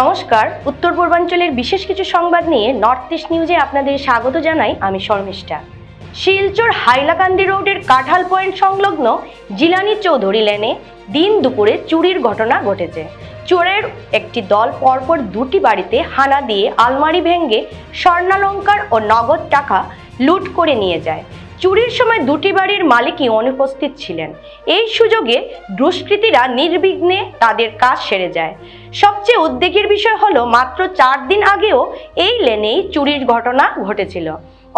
নমস্কার। উত্তর পূর্বাঞ্চলের বিশেষ কিছু সংবাদ নিয়ে নর্থ ইস্ট নিউজে আপনাদের স্বাগত জানাই আমি শর্মিষ্ঠা। শিলচর হাইলাকান্দি রোডের কাঁঠাল পয়েন্ট সংলগ্ন জিলানি চৌধুরী লেনে দিন দুপুরে চুরির ঘটনা ঘটেছে। চোরের একটি দল পরপর দুটি বাড়িতে হানা দিয়ে আলমারি ভেঙে স্বর্ণালঙ্কার ও নগদ টাকা লুট করে নিয়ে যায়। চুরির সময় দুটি বাড়ির মালিকই অনুপস্থিত ছিলেন। এই সুযোগে দুষ্কৃতীরা নির্বিঘ্নে তাদের কাজ সেরে যায়। সবচেয়ে উদ্বেগের বিষয় হলো, মাত্র চার দিন আগেও এই লেনেই চুরির ঘটনা ঘটেছিল।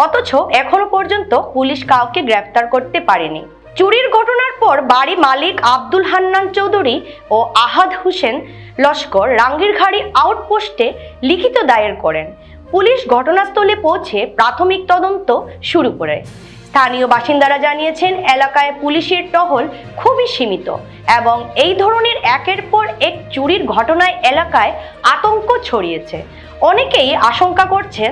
অথচ এখনও পর্যন্ত পুলিশ কাউকে গ্রেফতার করতে পারেনি। চুরির ঘটনার পর বাড়ি মালিক আব্দুল হান্নান চৌধুরী ও আহাদ হোসেন লস্কর রাঙ্গিরখাড়ি আউটপোস্টে লিখিত দায়ের করেন। পুলিশ ঘটনাস্থলে পৌঁছে প্রাথমিক তদন্ত শুরু করে। স্থানীয় বাসিন্দারা জানিয়েছেন, এলাকায় পুলিশের টহল খুবই সীমিত এবং এই ধরনের একের পর এক চুরির ঘটনায় এলাকায় আতঙ্ক ছড়িয়েছে। অনেকেই আশঙ্কা করছেন,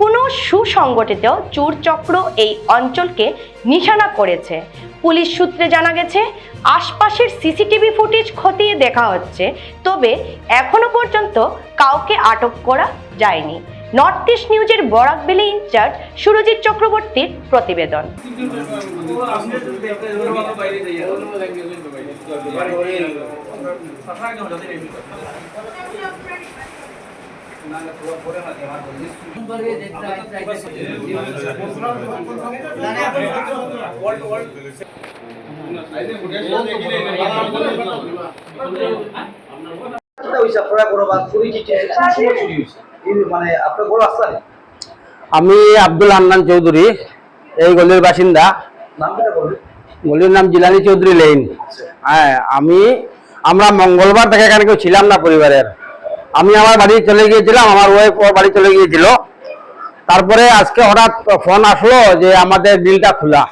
কোনো সুসংগঠিত চুর চক্র এই অঞ্চলকে নিশানা করেছে। পুলিশ সূত্রে জানা গেছে, আশপাশের সিসিটিভি ফুটেজ খতিয়ে দেখা হচ্ছে, তবে এখনও পর্যন্ত কাউকে আটক করা যায়নি। নর্থ ইস্ট নিউজের বরাক বরাকবেলি ইনচার্জ সুরজিৎ চক্রবর্তীর প্রতিবেদন। আপনারা বড় বাদ চুরি কোন সময় চুরি এই মানে আপনার বড় রাস্তা আমি আব্দুল হান্নান চৌধুরী এই গলির বাসিন্দা। গলির নাম জিলানি চৌধুরী লেন হ্যাঁ আমি আমরা মঙ্গলবার থেকে এখানে কেউ ছিলাম না পরিবারের। আমি আমার বাড়ি চলে গিয়েছিলাম আমার ওয়াইফ ওর বাড়ি চলে গিয়েছিল। তারপরে আজকে হঠাৎ ফোন আসলো যে আমাদের গ্রিলটা খোলা।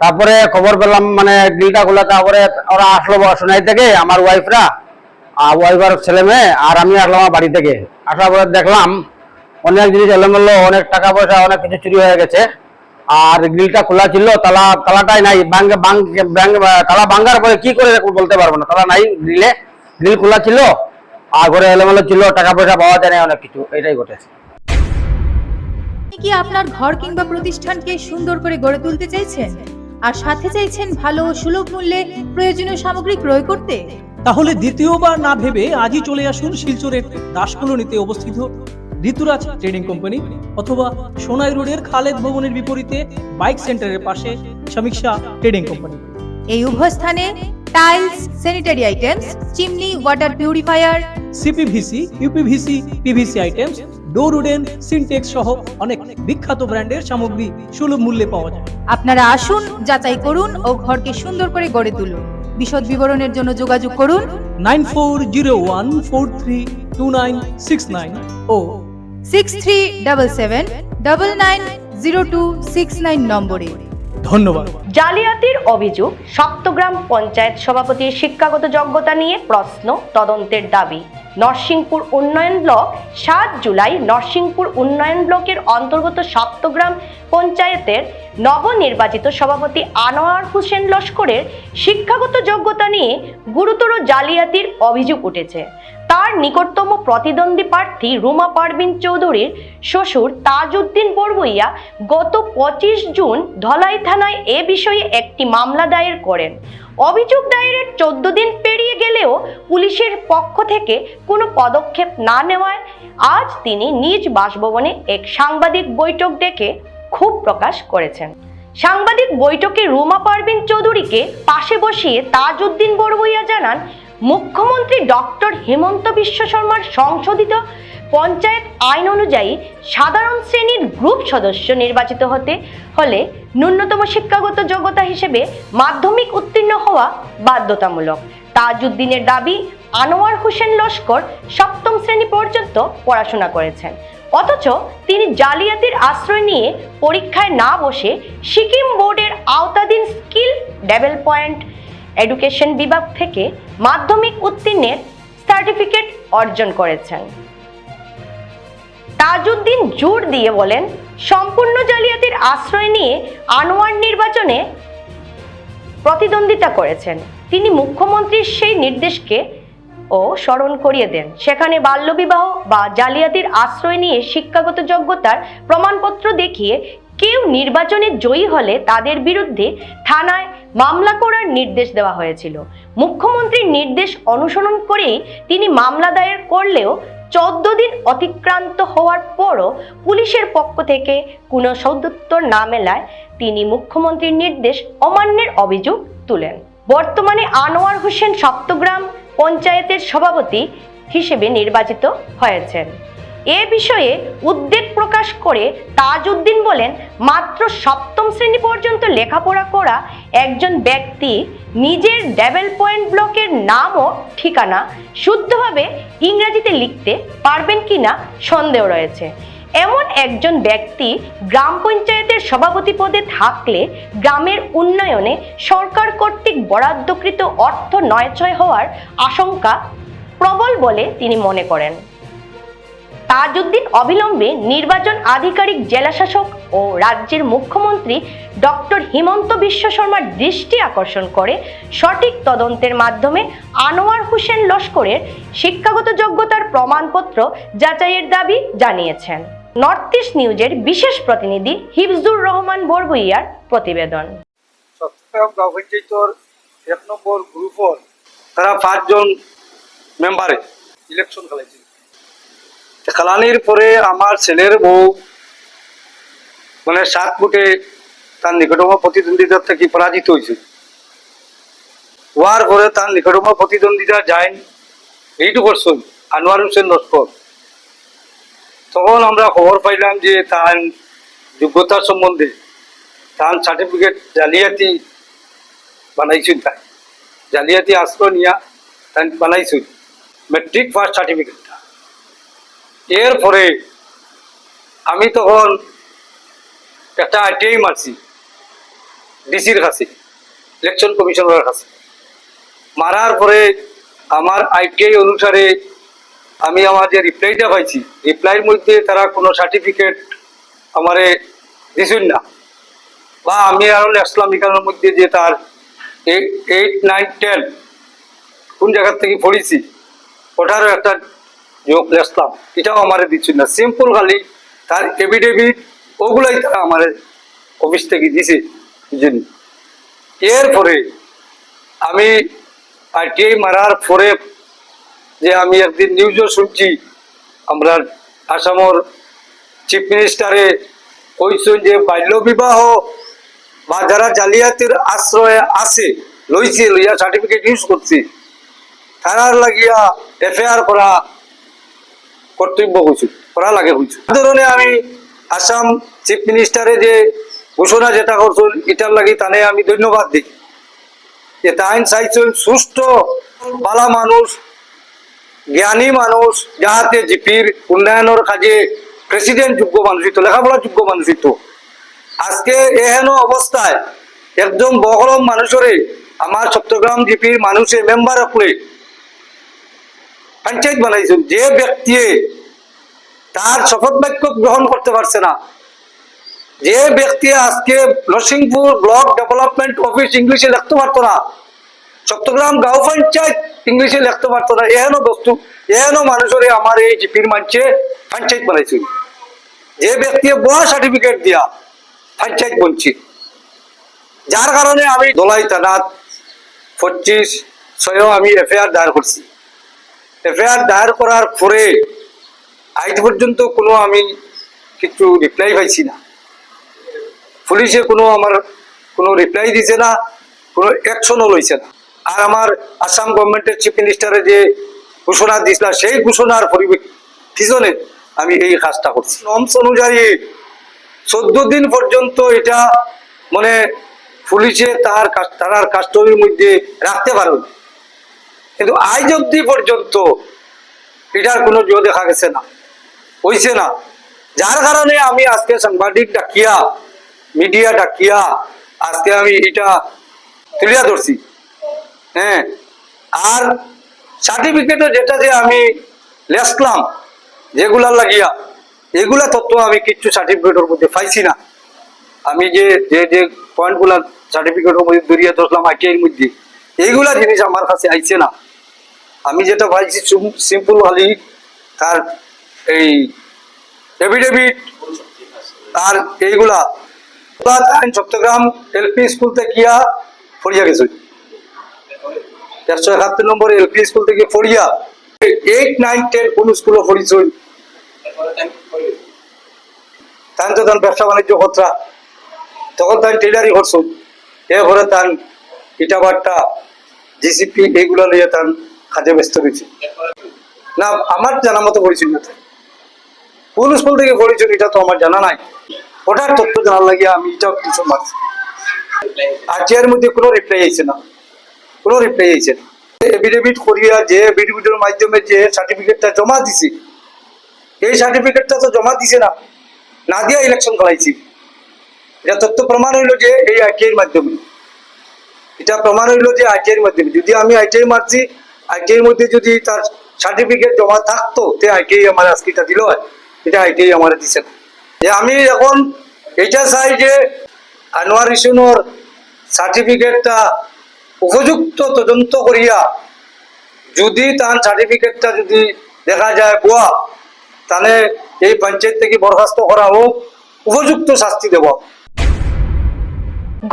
তারপরে খবর পেলাম মানে গ্রিলটা খোলা তারপরে ওরা আসলো সোনাই থেকে আমার ওয়াইফরা আর ওয়াইফার ছেলে মেয়ে আর আমি আসলাম আমার বাড়ি থেকে। আসার পরে দেখলাম, অনেক জিনিস এলোমেলো, অনেক টাকা পয়সা, অনেক কিছু চুরি হয়ে গেছে। আর গ্রিলটা খোলা ছিল, তালা, তালাটাই নাই। ব্যাঙ্ক তালা ভাঙ্গার পরে কি করে বলতে পারব না। তালা নাই গ্রিলে, গ্রিল খোলা ছিল, আর ঘরে এলোমেলো ছিল, টাকা পয়সা পাওয়া যায় না অনেক কিছু। এটাই ঘটেছে। কি আপনার ঘর কিংবা প্রতিষ্ঠানকে সুন্দর করে গড়ে তুলতে চাইছেন? আর সাথে চাইছেন ভালো সুলভ মূল্যে প্রয়োজনীয় সামগ্রী ক্রয় করতে? তাহলে দ্বিতীয়বার না ভেবে আজই চলে আসুন শিলচরের দাসকলোনিতে অবস্থিত ঋতুরাজ ট্রেডিং কোম্পানি অথবা সোনাই রোডের খালেদ ভবনের বিপরীতে বাইক সেন্টারের পাশে সমীক্ষা ট্রেডিং কোম্পানি। এই উভয় স্থানে tiles sanitary items chimney water purifier CPVC UPVC PVC items door wooden Sintex সহ অনেক বিখ্যাত ব্র্যান্ডের সামগ্রী সুলভ মূল্যে পাওয়া যায়। আপনারা আসুন যাচাই করুন ও ঘরকে সুন্দর করে গড়ে তুলুন। বিশদ বিবরণের জন্য যোগাযোগ করুন nine four zero one four three two nine six nine o six three double seven double nine zero two six nine নম্বরে। ধন্যবাদ। জালিয়াতির অভিযোগ সপ্তগ্রাম পঞ্চায়েত সভাপতির শিক্ষাগত যোগ্যতা নিয়ে প্রশ্ন তদন্তের দাবি। নরসিংপুর উন্নয়ন ব্লক, সাত জুলাই নরসিংপুর উন্নয়ন ব্লকের অন্তর্গত সপ্তগ্রাম পঞ্চায়েতের নবনির্বাচিত সভাপতি আনোয়ার হোসেন লস্করের শিক্ষাগত যোগ্যতা নিয়ে গুরুতর জালিয়াতির অভিযোগ উঠেছে। তার নিকটতম প্রতিদ্বন্দ্বী প্রার্থী রুমা পারভিন চৌধুরীর শ্বশুর তাজউদ্দিন বড়বইয়া গত পঁচিশ জুন ধলাই থানায় এ বিষয়ে একটি মামলা দায়ের করেন। অভিযোগ দায়েরের চোদ্দ দিন পেরিয়ে গেলেও পুলিশের পক্ষ থেকে কোনো পদক্ষেপ না নেওয়ায় আজ তিনি নিজ বাসভবনে এক সাংবাদিক বৈঠক ডেকে ক্ষোভ প্রকাশ করেছেন। সাংবাদিক বৈঠকে রুমা পারভিন চৌধুরীকে পাশে বসিয়ে তাজউদ্দিন বড়বইয়া জানান, মুখ্যমন্ত্রী ডক্টর হেমন্ত বিশ্ব শর্মার সংশোধিত পঞ্চায়েত আইন অনুযায়ী সাধারণ শ্রেণির গ্রুপ সদস্য নির্বাচিত হতে হলে ন্যূনতম শিক্ষাগত যোগ্যতা হিসেবে মাধ্যমিক উত্তীর্ণ হওয়া বাধ্যতামূলক। তাজউদ্দিনের দাবি, আনোয়ার হোসেন লস্কর সপ্তম শ্রেণি পর্যন্ত পড়াশোনা করেছেন। অথচ তিনি জালিয়াতির আশ্রয় নিয়ে পরীক্ষায় না বসে সিকিম বোর্ডের আওতাধীন স্কিল ডেভেলপমেন্ট এডুকেশন বিভাগ থেকে মাধ্যমিক উত্তীর্ণের সার্টিফিকেট অর্জন করেছেন। তাজউদ্দিন জোর দিয়ে বলেন, সম্পূর্ণ জালিয়াতির আশ্রয় নিয়ে আনোয়ার নির্বাচনে প্রতিদ্বন্দ্বিতা করেছেন। তিনি মুখ্যমন্ত্রীর সেই নির্দেশকে ও স্মরণ করিয়ে দেন। সেখানে বাল্যবিবাহ বা জালিয়াতির আশ্রয় নিয়ে শিক্ষাগত যোগ্যতার প্রমাণপত্র দেখিয়ে কেউ নির্বাচনে জয়ী হলে তাদের বিরুদ্ধে থানায় মামলা করার নির্দেশ দেওয়া হয়েছিল। মুখ্যমন্ত্রীর নির্দেশ অনুসরণ করেই তিনি মামলা দায়ের করলেও চোদ্দ দিন অতিক্রান্ত হওয়ার পরও পুলিশের পক্ষ থেকে কোনো সদুত্তর না মেলায় তিনি মুখ্যমন্ত্রীর নির্দেশ অমান্যের অভিযোগ তুলেন। বর্তমানে আনোয়ার হোসেন সপ্তগ্রাম পঞ্চায়েতের সভাপতি হিসেবে নির্বাচিত হয়েছেন। এ বিষয়ে উদ্বেগ প্রকাশ করে তাজউদ্দিন বলেন, মাত্র সপ্তম শ্রেণি পর্যন্ত লেখাপড়া করা একজন ব্যক্তি নিজের ডেভেল পয়েন্ট ব্লকের নাম ও ঠিকানা শুদ্ধভাবে ইংরেজিতে লিখতে পারবেন কিনা সন্দেহ রয়েছে। এমন একজন ব্যক্তি গ্রাম পঞ্চায়েতের সভাপতি পদে থাকলে গ্রামের উন্নয়নে সরকার কর্তৃক বরাদ্দকৃত অর্থ নয়ছয় হওয়ার আশঙ্কা প্রবল বলে তিনি মনে করেন। তাজউদ্দিন অবিলম্বে নির্বাচন আধিকারিক জেলাশাসক ও রাজ্যের মুখ্যমন্ত্রী ডক্টর হিমন্ত বিশ্ব শর্মার দৃষ্টি আকর্ষণ করে সঠিক তদন্তের মাধ্যমে আনোয়ার হোসেন লস্করের শিক্ষাগত যোগ্যতার প্রমাণপত্র যাচাইয়ের দাবি জানিয়েছেন। নর্থ ইস্ট নিউজের বিশেষ প্রতিনিধি হিফজুর রহমান বরবইয়ার প্রতিবেদন। তারা পাঁচজন মেম্বারে ইলেকশন খেলাইছিল খেলানির পরে আমার ছেলের বউ মানে সাত ফুটে তার নিকটতম প্রতিদ্বন্দ্বিতার থেকে পরাজিত হয়েছে। হওয়ার পরে তার নিকটতম প্রতিদ্বন্দ্বিতা যায় এইটু করছেন আনোয়ার হোসেন লস্কর। তখন আমরা খবর পাইলাম যে তার যোগ্যতার সম্বন্ধে তার সার্টিফিকেট জালিয়াতি বানাইছুন তাই। জালিয়াতি আশ্রয় নিয়া তাই বানাইছুন। মেট্রিক ফার্স্ট সার্টিফিকেটটা এরপরে আমি তখন একটা আইটিআই মারছি ডিসির কাছে ইলেকশন কমিশনারের কাছে। মারার পরে আমার আইটিআই অনুসারে আমি আমার যে রিপ্লাইটা পাইছি রিপ্লাইয়ের মধ্যে তারা কোনো সার্টিফিকেট আমারে দিছুন না। বা আমি আরও আসলাম এখানের মধ্যে যে তার এইট নাইন টেন কোন জায়গার থেকে পড়েছি, ওটারও একটা যোগ আসলাম এটাও আমার দিচ্ছি না। সিম্পল খালি তার এভিডেভিট ওগুলাই তারা আমার অফিস থেকে দিছে এরপরে আমি আইটিআই মারার পরে যে আমি একদিন নিউজও শুনছি, আমরা আসামর চিফ মিনিস্টারে কইছেন যে বাল্য বিবাহ বা যারা জালিয়াতির আশ্রয়ে আছে, লইছে, লইয়া সার্টিফিকেট ইউজ করছি, তারার লাগিয়া এফআইআর করা কর্তব্য হয়েছে করা লাগে হয়েছে ধরনের আমি আসাম চিফ মিনিস্টারে যে ঘোষণা যেটা করছেন, এটার লাগি তানে আমি ধন্যবাদ দিই। যে তাইন চাইছেন সুস্থ বালা মানুষ, জ্ঞানী মানুষ, যাহাতে জিপির উন্নয়নের কাজে প্রেসিডেন্ট যোগ্য মানুষিত লেখাপড়া যোগ্য মানুষিত আজকে এহেন অবস্থায় একদম বহরম মানুষরে আমার চট্টগ্রাম জিপির মানুষের মেম্বার করে পঞ্চায়েত বানাইছেন। যে ব্যক্তি তার শপথ বাক্য গ্রহণ করতে পারছে না। যে ব্যক্তি আজকে নরসিংপুর ব্লক ডেভেলপমেন্ট অফিস ইংলিশে লিখতে পারতো না, চট্টগ্রাম গাঁও পঞ্চায়েত ইংলিশে লিখতে পারতো না, এহেন বস্তু, এহেন মানুষের আমার এই জিপির মানছে পঞ্চায়েত বানাইছিল যে ব্যক্তি বড় সার্টিফিকেট দিয়া পঞ্চায়েত বঞ্চিত যার কারণে আমি দোলাই থানাত পঁচিশ ছয় আমি এফআইআর দায়ের করছি। এফআইআর দায়ের করার পরে আজ পর্যন্ত কোনো আমি কিছু রিপ্লাই পাইছি না। পুলিশে কোনো আমার কোনো রিপ্লাই দিছে না, কোনো অ্যাকশনও লইছে না। আর আমার আসাম গভর্নমেন্টের চিফ মিনিস্টারে যে ঘোষণা দিছিল সেই ঘোষণার পিছনে আমি এই কাজটা করছি। নমস অনুযায়ী চোদ্দ দিন পর্যন্ত এটা মানে পুলিশে তার তার কাস্টডির মধ্যে রাখতে পারবে কিন্তু আজ অব্দি পর্যন্ত এটার কোনো জো দেখা গেছে না। হইছে না। যার কারণে আমি আজকে সাংবাদিক ডাকিয়া মিডিয়া ডাকিয়া, আজকে আমি এটা তুলিয়া ধরছি। হ্যাঁ। আর সার্টিফিকেটও যেটা যে আমি লেসলাম যেগুলা লাগিয়া, এগুলা তথ্য আমি কিচ্ছু সার্টিফিকেটের মধ্যে পাইছি না। আমি যে যে যে পয়েন্টগুলা সার্টিফিকেটের মধ্যে দরিয়া ধরলাম আইটিআইয়ের মধ্যে, এইগুলা জিনিস আমার কাছে আইছে না। আমি যেটা পাইছি সিম্পল খালি তার এই এভিডেভিট আর এইগুলা। তার চট্টগ্রাম এলপি স্কুল থেকে ফরিয়া গেছে। একশো একাত্তর নম্বর এলপি স্কুল থেকে ফরিয়া এইট নাইন টেন কোন স্কুলে পড়িছই তান তো তার ব্যবসা বাণিজ্য কতরা তখন তান টেলারি করছ। এরপরে তান ইটাবারটা জিসিপি এইগুলো নিয়ে তান কাজে ব্যস্ত রয়েছে। না, আমার জানা মতো না কোন স্কুল থেকে পড়েছিল এটা তো আমার জানা নাই। ওটার তথ্য জানার লাগে আমি এটা কিছু মারছি আর চেয়ার মধ্যে কোনো রিপ্লাই আইছে না। কোনো রিপ্লাই আইছে না। এফিডেভিট করিয়া যে এফিডেভিটের মাধ্যমে যে সার্টিফিকেটটা জমা দিছি, এই সার্টিফিকেটটা তো জমা দিছে না। না দিয়া ইলেকশন করাইছি। এটা তথ্য প্রমাণ হইল যে এই আইটিআইয়ের মাধ্যমে। এটা প্রমাণ হইল যে আইটিআইয়ের মাধ্যমে। যদি আমি আইটিআই মারছি আইটিআইয়ের মধ্যে যদি তার সার্টিফিকেট জমা থাকতো, তে আইটিআই আমার আজকে এটা দিল হয়। এটা আমার দিছে যে আমি এখন এটা চাই যে আনোয়ার ইসুনোর সার্টিফিকেটটা উপযুক্ত তদন্ত করিয়া যদি তার সার্টিফিকেটটা যদি দেখা যায় তাহলে এই পঞ্চায়েত থেকে বরখাস্ত করা হোক, উপযুক্ত শাস্তি দেব।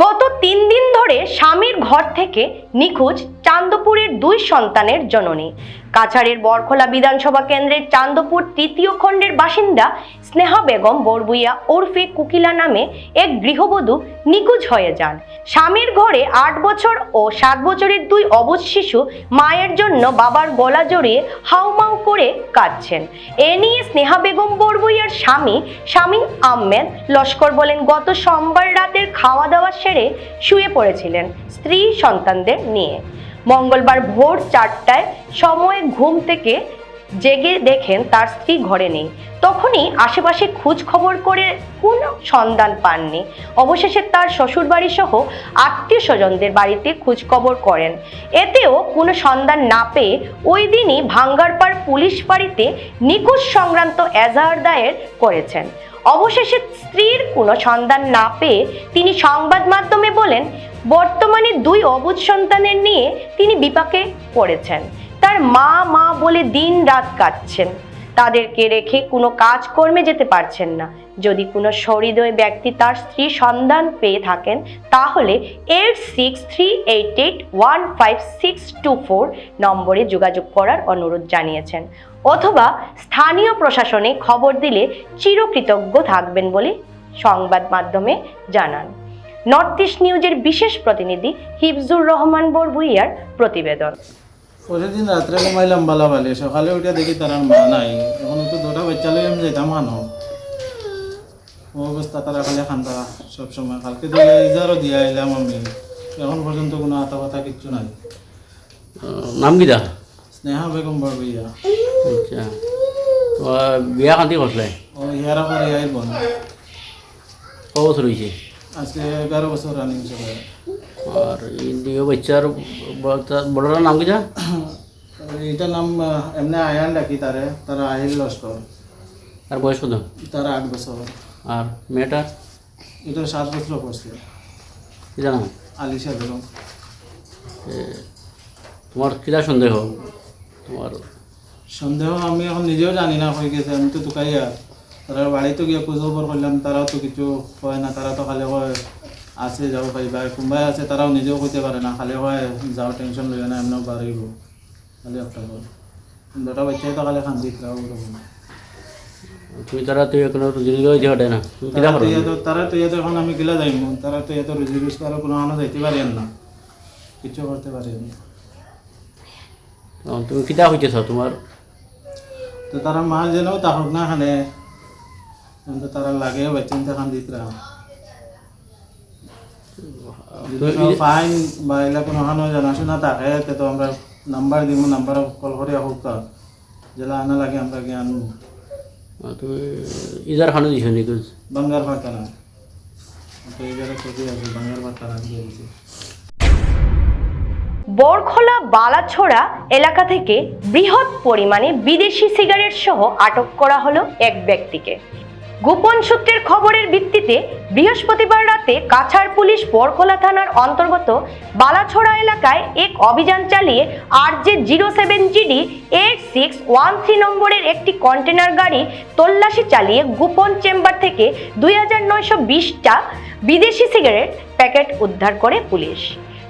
গত তিন দিন ধরে স্বামীর ঘর থেকে নিখোঁজ চান্দপুরের দুই সন্তানের জননী। কাছাড়ের বরখোলা বিধানসভা কেন্দ্রের চান্দপুর তৃতীয় খণ্ডের বাসিন্দা স্নেহা বেগম বরবুইয়া ওরফে কুকিলা নামে এক গৃহবধূ নিখোঁজ হয়ে যান। স্বামীর ঘরে আট বছর ও সাত বছরের দুই অবুজ শিশু মায়ের জন্য বাবার গলা জড়িয়ে হাউমাউ করে কাঁদছেন। এ নিয়ে স্নেহা বেগম বরবুইয়ার স্বামী শামীম আহমেদ লস্কর বলেন, গত সোমবার রাতের খাওয়া দাওয়া সেরে শুয়ে পড়েছিলেন স্ত্রী সন্তানদের নিয়ে। মঙ্গলবার ভোর চারটায় সময়ে ঘুম থেকে জেগে দেখেন তার স্ত্রী ঘরে নেই। তখনই আশেপাশে খোঁজ খবর করে কোনো সন্ধান পাননি। অবশেষে তার শ্বশুরবাড়ি সহ আত্মীয় স্বজনদের বাড়িতে খোঁজ খবর করেন। এতেও কোনো সন্ধান না পেয়ে ওই দিনই ভাঙ্গারপাড় পুলিশ বাড়িতে নিখোঁজ সংক্রান্ত এজাহার দায়ের করেছেন। অবশেষে স্ত্রীর কোনো সন্ধান না পেয়ে তিনি সংবাদ মাধ্যমে বলেন বর্তমানে দুই অবুধ সন্তানের নিয়ে তিনি বিপাকে পড়েছেন। তার মা মা বলে দিন রাত কাটছেন। তাদেরকে রেখে কোনো কাজকর্মে যেতে পারছেন না। যদি কোনো সহৃদয় ব্যক্তি তার স্ত্রী সন্ধান পেয়ে থাকেন, তাহলে eight six three eight eight one five six two four নম্বরে যোগাযোগ করার অনুরোধ জানিয়েছেন। অথবা স্থানীয় প্রশাসনে খবর দিলে চিরকৃতজ্ঞ থাকবেন বলে সংবাদ মাধ্যমে জানান। নর্থ ইস্ট নিউজের বিশেষ প্রতিনিধি হিফজুর রহমান বরভুইয়ার প্রতিবেদন। পরের দিন রাত্রে ঘুমাইলাম বালাবালি সকালে উঠে দেখি তার মা নাই। এখন তো দুটা বাচ্চা লই আমি যেতাম মানো ও অবস্থা তারা খালি খান্দা সবসময়। কালকে দিয়ে ইজারও দিয়ে আইলাম আমি। এখন পর্যন্ত কোনো আতা পাতা কিচ্ছু নাই। নাম কিটা স্নেহা বেগম বরবইয়া আচ্ছা। বিয়া কান্তি করছিলে ও ইয়ারা করে আই বোন ক হয়েছে আজকে এগারো বছর রানিং চলে আর এই দুই বাচ্চার বড়টার নাম কিটা এইটার নাম আহ, এমনি আয়ান ডাকি তারে তারা আহিল লস্কর আর বয়স কত তারা আট বছর আর মেয়েটার এটা সাত বছর পড়ছে কিটা নাম আলিশা বেগম এ, তোমার কিটা সন্দেহ তোমার সন্দেহ আমি এখন নিজেও জানি না হয়ে গেছে আমি তো তুকাই আর তারা বাড়িতে গিয়ে খোঁজ খবর করলাম তারাও তো কিছু কয় না তারা তো খালি কয় আছে যাও পাইবা কোনবাই আছে তারাও নিজেও কইতে পারে না খালি কয় যাও টেনশন লইয়া না এমনিও বাড়িব খালি একটা কয় দুটা বাচ্চাই তো খালি খান্দি তারাও তুমি তারা তুই রুজি ওঠে না? তারা তো তো এখন আমি গিলা যাইম তারা তো ইয়াতো রুজি রোজগার কোনো আনো যাইতে পারেন না। কিছু করতে পারেন না তুমি কিটা হইতেছ তোমার তো তারা মা যেন তাহক না খানে কিন্তু তারা লাগে বাচ্চা খান কোনো ফাইন বা এগুলা কোনো হানো জানাশোনা থাকে তে তো আমরা নাম্বার দিব নাম্বার কল করে হোক যেটা আনা লাগে আমরা গিয়ে তুমি ইজার খানো দিছ নিখোঁজ বাঙ্গার ভাতানা তো এই জায়গায় আছে বাঙ্গার ভাতানা দিয়ে দিছি বরখোলা বালাছড়া এলাকা থেকে বৃহৎ পরিমাণে বিদেশি সিগারেট সহ আটক করা হলো এক ব্যক্তিকে। গোপন সূত্রের খবরের ভিত্তিতে বৃহস্পতিবার রাতে কাছাড় পুলিশ বরখোলা থানার অন্তর্গত বালাছড়া এলাকায় এক অভিযান চালিয়ে R J zero seven GD eight six one three নম্বরের একটি কন্টেনার গাড়ি তল্লাশি চালিয়ে গোপন চেম্বার থেকে দুই হাজার নয়শো বিশটা বিদেশি সিগারেট প্যাকেট উদ্ধার করে পুলিশ।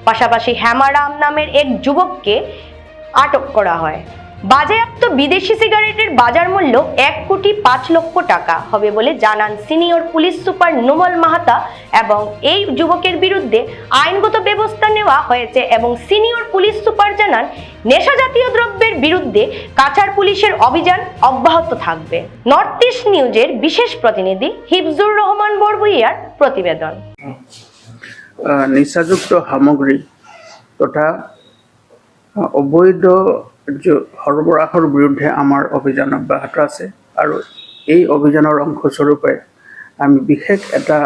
পাশাপাশি হ্যামারাম নামের এক যুবককে আটক করা হয়। বাজেয়াপ্ত বিদেশি সিগারেটের বাজার মূল্য এক কোটি পাঁচ লক্ষ টাকা হবে বলে জানান senior police super Numal Mahata এবং এই যুবকের বিরুদ্ধে আইনগত ব্যবস্থা নেওয়া হয়েছে এবং সিনিয়র পুলিশ সুপার জানান নেশা জাতীয় দ্রব্যের বিরুদ্ধে কাছাড় পুলিশের অভিযান অব্যাহত থাকবে। নর্থ ইস্ট নিউজের বিশেষ প্রতিনিধি হিফজুর রহমান বরবুইয়ার প্রতিবেদন। আহ, নিচাযুক্ত সামগ্ৰী তথা অবৈধ সৰবৰাহৰ বিৰুদ্ধে আমাৰ অভিযান অব্যাহত আছে আৰু এই অভিযানৰ অংশস্বৰূপে আমি বিশেষ এটা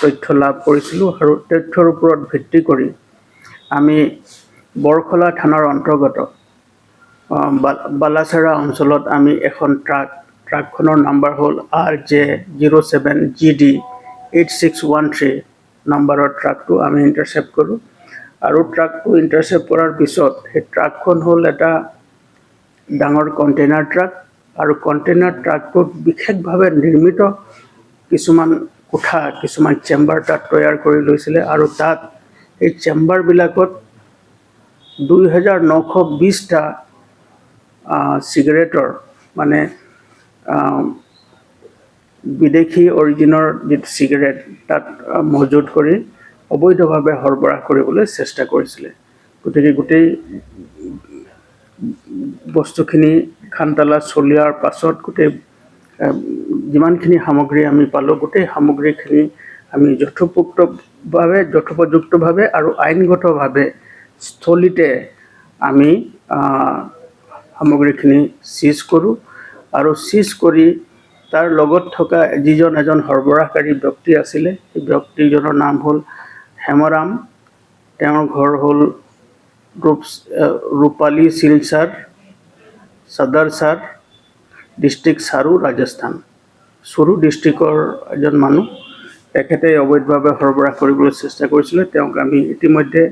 তথ্য লাভ কৰিছিলোঁ আৰু তথ্যৰ ওপৰত ভিত্তি কৰি আমি বৰখলা থানাৰ অন্তৰ্গত বালাচাৰা অঞ্চলত আমি এখন ট্ৰাক, ট্ৰাকখনৰ নাম্বাৰ হ'ল R J zero' seven G D eight six one three নাম্বাৰৰ ট্ৰাকটো আমি ইণ্টাৰচেপ্ট কৰোঁ। আৰু ট্ৰাকটো ইণ্টাৰচেপ্ট কৰাৰ পিছত, সেই ট্ৰাকখন হ'ল এটা ডাঙৰ কণ্টেইনাৰ ট্ৰাক আৰু কণ্টেইনাৰ ট্ৰাকটোত বিশেষভাৱে নিৰ্মিত কিছুমান কোঠা, কিছুমান চেম্বাৰ তাত তৈয়াৰ কৰি লৈছিলে আৰু তাত এই চেম্বাৰবিলাকত দুই হাজাৰ নশ বিছটা চিগাৰেটৰ মানে বিদেশি অৰিজিনৰ যিটো চিগাৰেট তাত মজুত কৰি অবৈধভাৱে সৰবৰাহ কৰিবলৈ চেষ্টা কৰিছিলে। গতিকে গোটেই বস্তুখিনি খানতালা চলিয়াৰ পাছত গোটেই যিমানখিনি সামগ্ৰী আমি পালোঁ, গোটেই সামগ্ৰীখিনি আমি যথোপযুক্তভাৱে যথোপযুক্তভাৱে আৰু আইনগতভাৱে স্থলীতে আমি সামগ্ৰীখিনি চিজ কৰোঁ আৰু চিজ কৰি তাৰ লগত থকা যিজন এজন সৰবৰাহকাৰী ব্যক্তি আছিলে, সেই ব্যক্তিজনৰ নাম হ'ল হেমৰাম তেওঁৰ ঘৰ হ'ল ৰূপ ৰূপালী শিলচাৰ চাদাৰচাৰ ডিষ্ট্ৰিক্ট চাৰু, ৰাজস্থান। চুৰু ডিষ্ট্ৰিক্টৰ এজন মানুহ। তেখেতে অবৈধভাৱে সৰবৰাহ কৰিবলৈ চেষ্টা কৰিছিলে। তেওঁক আমি ইতিমধ্যে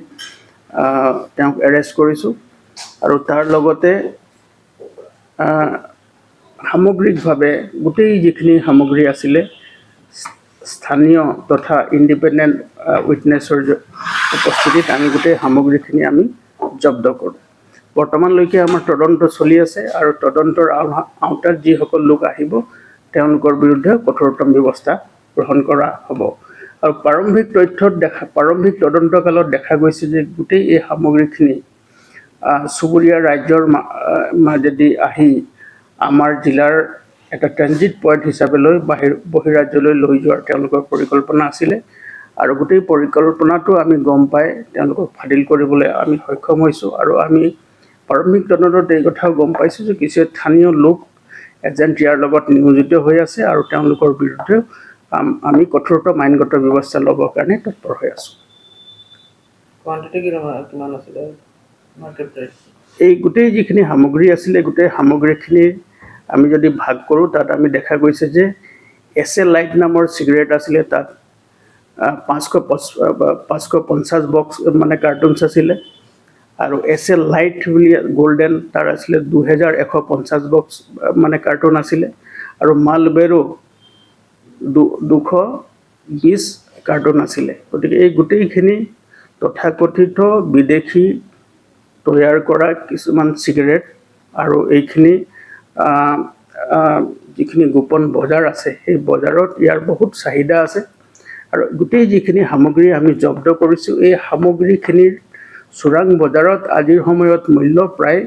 তেওঁক এৰেষ্ট কৰিছোঁ। আৰু তাৰ লগতে সামগ্ৰিকভাৱে গোটেই যিখিনি সামগ্ৰী আছিলে স্থানীয় তথা ইণ্ডিপেণ্ডেণ্ট উইটনেছৰ উপস্থিতিত আমি গোটেই সামগ্ৰীখিনি আমি জব্দ কৰোঁ। বৰ্তমানলৈকে আমাৰ তদন্ত চলি আছে আৰু তদন্তৰ আও- আওতাত যিসকল লোক আহিব, তেওঁলোকৰ বিৰুদ্ধে কঠোৰতম ব্যৱস্থা গ্ৰহণ কৰা হ'ব। আৰু প্ৰাৰম্ভিক তথ্যত দেখা, প্ৰাৰম্ভিক তদন্তকালত দেখা গৈছে যে গোটেই এই সামগ্ৰীখিনি চুবুৰীয়া ৰাজ্যৰ মাজেদি আহি আমাৰ জিলাৰ এটা ট্ৰেনজিট পইণ্ট হিচাপে লৈ বাহিৰ বহিৰাজ্যলৈ লৈ যোৱাৰ তেওঁলোকৰ পৰিকল্পনা আছিলে। আৰু গোটেই পৰিকল্পনাটো আমি গম পাই তেওঁলোকক ফাদিল কৰিবলৈ আমি সক্ষম হৈছোঁ। আৰু আমি প্ৰাৰম্ভিক তদন্তত এই কথাও গম পাইছোঁ যে কিছু স্থানীয় লোক এজেণ্ট ইয়াৰ লগত নিয়োজিত হৈ আছে আৰু তেওঁলোকৰ বিৰুদ্ধে আমি কঠোৰতম আইনগত ব্যৱস্থা ল'বৰ কাৰণে তৎপৰ হৈ আছোঁ। এই গোটেই যিখিনি সামগ্ৰী আছিলে গোটেই সামগ্ৰীখিনিৰ আমি যদি ভাগ কৰোঁ, তাত আমি দেখা গৈছে যে এছ এ লাইট নামৰ চিগাৰেট আছিলে, তাত পাঁচশো পঁচ- পাঁচশো পঞ্চাছ বক্স মানে কাৰ্টুনছ আছিলে। আৰু এছ এ লাইট বুলি গল্ডেন তাৰ আছিলে দুহেজাৰ এশ পঞ্চাছ বক্স মানে কাৰ্টুন আছিলে। আৰু মালবেৰো দু, দুশ বিছ কাৰ্টুন আছিলে। গতিকে এই গোটেইখিনি তথাকথিত বিদেশি তৈয়াৰ কৰা কিছুমান চিগাৰেট আৰু এইখিনি যিখিনি গোপন বজাৰ আছে, সেই বজাৰত ইয়াৰ বহুত চাহিদা আছে। আৰু গোটেই যিখিনি সামগ্ৰী আমি জব্দ কৰিছোঁ, এই সামগ্ৰীখিনিৰ চোৰাং বজাৰত আজিৰ সময়ত মূল্য প্ৰায়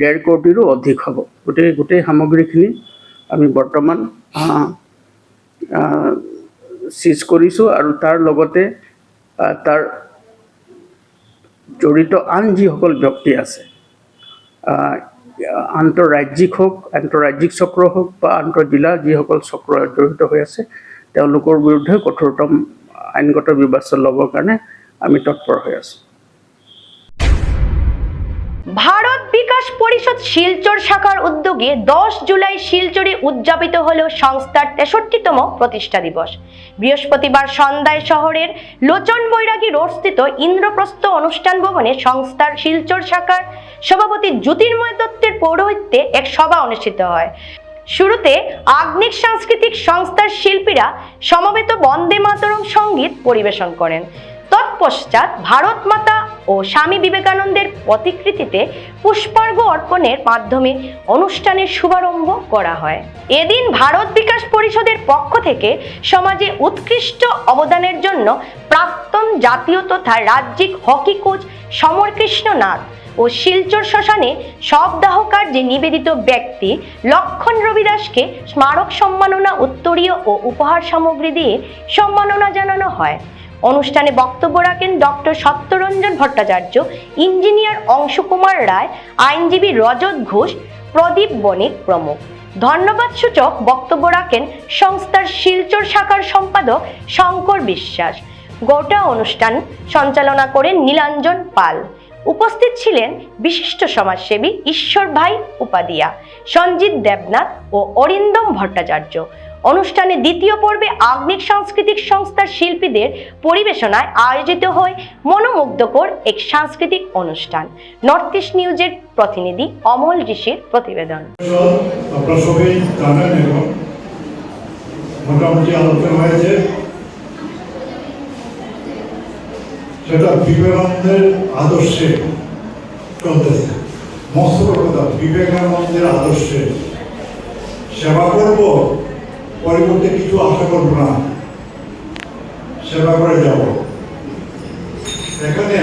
ডেৰ কোটিৰো অধিক হ'ব। গতিকে গোটেই সামগ্ৰীখিনি আমি বৰ্তমান চিজ কৰিছোঁ আৰু তাৰ লগতে তাৰ জড়িত আন যিসকল ব্যক্তি আছে আন্তঃৰাজ্যিক হওক, আন্তঃৰাজ্যিক চক্ৰ হওক বা আন্তঃজিলা যিসকল চক্ৰ জড়িত হৈ আছে, তেওঁলোকৰ বিৰুদ্ধে কঠোৰতম আইনগত ব্যৱস্থা ল'বৰ কাৰণে আমি তৎপৰ হৈ আছোঁ। ভারত বিকাশ পরিষদ শিলচর শাখার উদ্যোগে দশ জুলাই শিলচরে উদযাপিত হল সংস্থার তেষট্টিতম প্রতিষ্ঠা দিবস। বৃহস্পতিবার সন্ধ্যায় শহরের লোচন বৈরাগী রোডস্থিত ইন্দ্রপ্রস্থ অনুষ্ঠান ভবনে সংস্থার শিলচর শাখার সভাপতি জ্যোতির্ময় দত্তের পৌরোহিত্যে এক সভা অনুষ্ঠিত হয়। শুরুতে আগ্নিক সাংস্কৃতিক সংস্থার শিল্পীরা সমবেত বন্দে মাতরম সংগীত পরিবেশন করেন। তৎপশ্চাৎ ভারত মাতা ও স্বামী বিবেকানন্দের প্রতিকৃতিতে পুষ্পার্ঘ অর্পণের মাধ্যমে অনুষ্ঠানের শুভারম্ভ করা হয়। এদিন ভারত বিকাশ পরিষদের পক্ষ থেকে সমাজে উৎকৃষ্ট অবদানের জন্য প্রাক্তন জাতীয় তথা রাজ্যিক হকি কোচ সমরকৃষ্ণ নাথ ও শিলচর শ্মশানে শবদাহ কার্যে নিবেদিত ব্যক্তি লক্ষণ রবিদাসকে স্মারক সম্মাননা, উত্তরীয় ও উপহার সামগ্রী দিয়ে সম্মাননা জানানো হয়। অনুষ্ঠানে বক্তব্য রাখেন ডক্টর সত্যরঞ্জন ভট্টাচার্য, ইঞ্জিনিয়ার অংশুকুমার রায়, আইনজীবী রজত ঘোষ, প্রদীপ বণিক প্রমুখ। ধন্যবাদ সূচক, বক্তব্য রাখেন সংস্থার শিলচর শাখার সম্পাদক শঙ্কর বিশ্বাস। গোটা অনুষ্ঠান সঞ্চালনা করেন নীলাঞ্জন পাল। উপস্থিত ছিলেন বিশিষ্ট সমাজসেবী ঈশ্বর ভাই উপাদিয়া, সঞ্জিত দেবনাথ ও অরিন্দম ভট্টাচার্য। অনুষ্ঠানে দ্বিতীয় পর্বে আগ্নিক সাংস্কৃতিক সংস্থার শিল্পীদের পরিবেশনায় আয়োজিত হয় মনোমুগ্ধকর এক সাংস্কৃতিক অনুষ্ঠান। নর্থ ইস্ট নিউজের প্রতিনিধি অমল ঋষির প্রতিবেদন। সেটা বিবেকানন্দের আদর্শে চলতেছে। মস্ত কথা, বিবেকানন্দের আদর্শে। সেবা করব পরিবর্তে কিছু আশা করব না। সেবা করে যাব। এখানে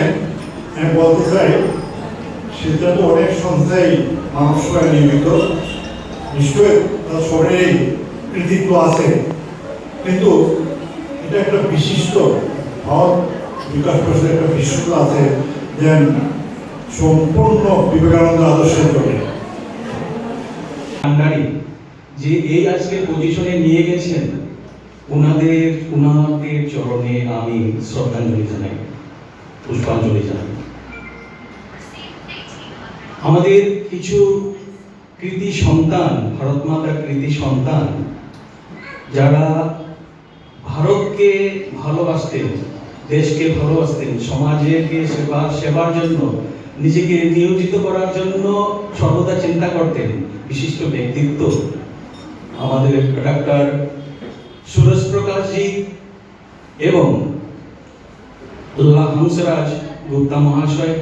আমি বলতে চাই সেটা তো অনেক সংস্থাই মানব সেবায় নিয়মিত। নিশ্চয়ই তার সবারই কৃতিত্ব আছে। কিন্তু এটা একটা বিশিষ্ট ভারত বিকাশ পরিষদের একটা বিশিষ্ট আছে যে সম্পূর্ণ বিবেকানন্দ আদর্শের ভান্ডারী যে এই আজকে পজিশনে নিয়ে গেছেন ওনাদের ওনাদের চরণে আমি শ্রদ্ধাঞ্জলি জানাই, পুষ্পাঞ্জলি জানাই। আমাদের কিছু কৃতি সন্তান, ভারত মাতার কৃতি সন্তান, যারা ভারতকে ভালোবাসতেন, দেশকে ভালোবাসতেন সমাজকে সেবা, সেবার জন্য, নিজেকে নিয়োজিত করার জন্য সর্বদা চিন্তা করতেন, বিশিষ্ট ব্যক্তিত্ব। আমাদের ডাক্তার সুরজ প্রকাশজি এবং হংসরাজ গুপ্তা মহাশয়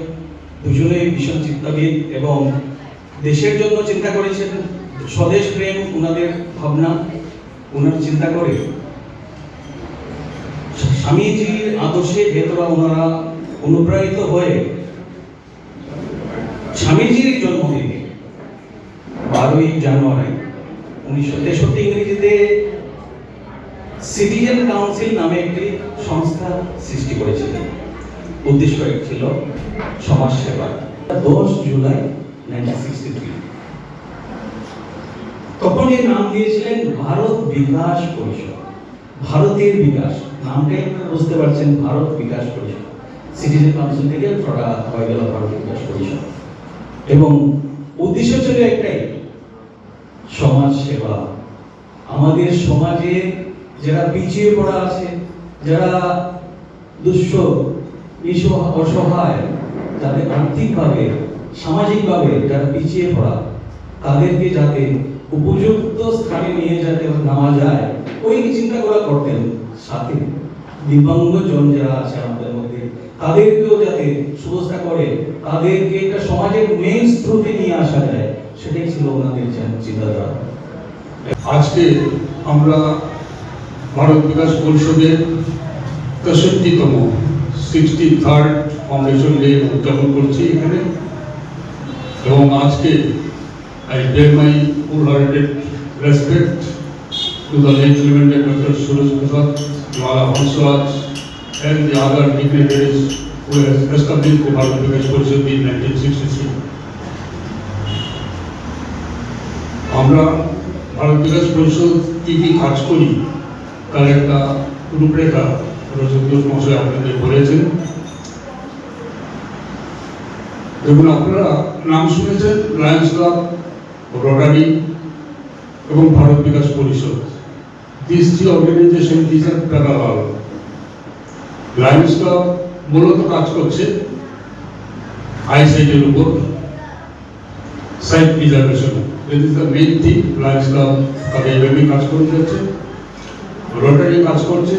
দুজনেই ভীষণ চিন্তাবিদ এবং দেশের জন্য চিন্তা করেছেন। স্বদেশ প্রেম ওনাদের ভাবনা ওনার চিন্তা করে। স্বামীজির আদর্শে ভেতরা ওনারা অনুপ্রাণিত হয়ে স্বামীজির জন্মদিনে বারোই জানুয়ারি উনিশশো তেষট্টি ইংরেজিতে সিটিজেন কাউন্সিল নামে একটি সংস্থা সৃষ্টি করেছিলেন উদ্দেশ্য ছিল সমাজ সেবা। দশ জুলাই নাইনটিন তখন এর নাম দিয়েছিলেন ভারত বিকাশ পরিষদ। ভারতের বিকাশ নামটাই বুঝতে পারছেন, ভারত বিকাশ পরিষদ। সিটিজেন কাউন্সিল থেকে ধরা হয়ে গেল ভারত বিকাশ পরিষদ। এবং উদ্দেশ্য ছিল একটাই সমাজ সেবা। আমাদের সমাজে যারা পিছিয়ে পড়া আছে, যারা নিঃস- অসহায় যাদের আর্থিকভাবে, সামাজিকভাবে যারা পিছিয়ে পড়া, তাদেরকে যাতে উপযুক্ত স্থানে নিয়ে যাতে নেওয়া যায়, ওই চিন্তা করা করতেন সাথে। দিব্যাঙ্গজন যারা আছে আমাদের মধ্যে, তাদেরকেও যাতে সুব্যবস্থা করে, তাদেরকে একটা সমাজের মেইন স্রোতে নিয়ে আসা যায়। সেটাই ছিল ওনাদের চা- চিন্তাধারা আজকে আমরা ভারত বিকাশ পরিষদের তেষট্টিতম সিক্সটি থার্ড ফাউন্ডেশন ডে উদযাপন করছি এখানে এবং আজকে I bear my full hearted respect to the late lamented doctor Suresh Prasad Mala Hansraj and the other dignitaries who has established the Bharat Vikas Parishad in 1963. Bharat Vikas Parishad কি কি কাজ করি, তার একটা রূপরেখা ঘোষ মহাশয় আপনাদের বলেছেন। এবং আপনারা নাম শুনেছেন লায়ন্স ক্লাব রোটারি এবং Bharat Vikas Parishad. This three organisation this are parallel lions club মূলত কাজ করছে আইসাইটের উপর sight preservation this is the main thing lions club তাদের এইভাবেই কাজ করে যাচ্ছে। রোটারি কাজ করছে।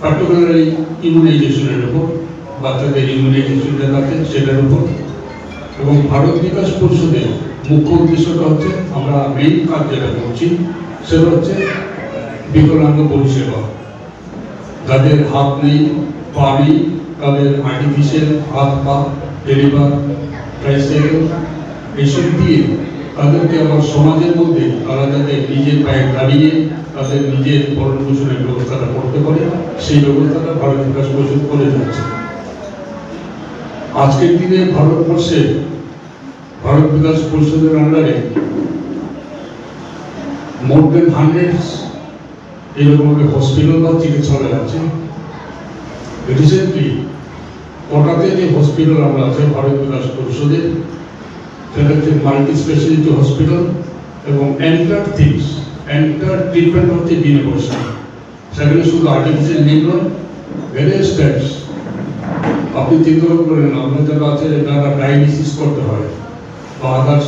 পার্টিকুলারলি ইমিউনাইজেশনের উপর। বাচ্চাদের ইমিউনাইজেশন যেটা আছে সেটার উপর। এবং ভারত বিকাশ পরিষদের মুখ্য উদ্দেশ্যটা হচ্ছে, আমরা মেইন কাজ যেটা করছি, সেটা হচ্ছে বিকলাঙ্গ পরিষেবা। যাদের হাত নেই, পা নেই, তাদের আর্টিফিশিয়াল হাত পা ডেলিভার ট্রাইসাইকেল এইসব দিয়ে তাদেরকে আবার সমাজের মধ্যে তারা যাতে নিজের পায়ে দাঁড়িয়ে তাদের নিজের ভরণ পোষণের ব্যবস্থাটা করতে পারে, সেই ব্যবস্থাটা ভারত বিকাশ পরিষদ করে যাচ্ছে। আজকের দিনে ভারতবর্ষে ভারত বিকাশ পরিষদের আন্ডারে মোর দেন হান্ড্রেড এরকম হসপিটাল বা চিকিৎসালয় আছে। রিসেন্টলি কটাতে যে হসপিটাল আমরা আছে ভারত বিকাশ পরিষদের সেটা হচ্ছে মাল্টি স্পেশালিটি হসপিটাল এবং এন্টার থিংস এন্টার ট্রিটমেন্ট হচ্ছে বিনা পয়সা সেখানে শুধু আর্টিফিশিয়াল নিম নয় ভেরিয়াস টাইপস আপনি চিন্তা করেন যারা আছে, যারা ডায়ালিসিস করতে হয় বা আদার্স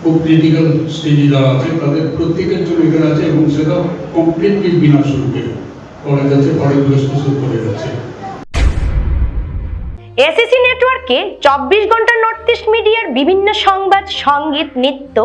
খুব ক্রিটিক্যাল স্টেজে যারা আছে, তাদের প্রত্যেকের জন্য এখানে আছে এবং সেটা কমপ্লিটলি বিনা শুল্কে করা ভারত বিকাশ পরিষদ করে যাচ্ছে। এসএসসি নেটওয়ার্কে চব্বিশ ঘণ্টা নর্থ ইস্ট মিডিয়ার বিভিন্ন সংবাদ, সংগীত, নৃত্য,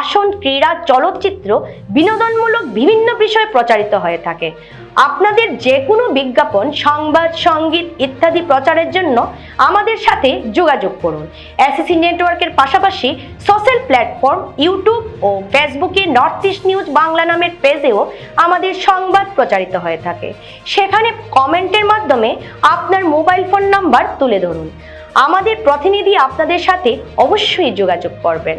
আসন, ক্রীড়া, চলচ্চিত্র, বিনোদনমূলক বিভিন্ন বিষয় প্রচারিত হয়ে থাকে। আপনাদের যে কোনো বিজ্ঞাপন, সংবাদ, সংগীত ইত্যাদি প্রচারের জন্য আমাদের সাথে যোগাযোগ করুন। এসএসসি নেটওয়ার্কের পাশাপাশি সোশ্যাল প্ল্যাটফর্ম, ইউটিউব ও ফেসবুকে নর্থ ইস্ট নিউজ বাংলা নামের পেজেও আমাদের সংবাদ প্রচারিত হয়ে থাকে। সেখানে কমেন্টের মাধ্যমে আপনার মোবাইল ফোন নাম্বার তুলে ধরুন। আমাদের প্রতিনিধি আপনাদের সাথে অবশ্যই যোগাযোগ করবেন।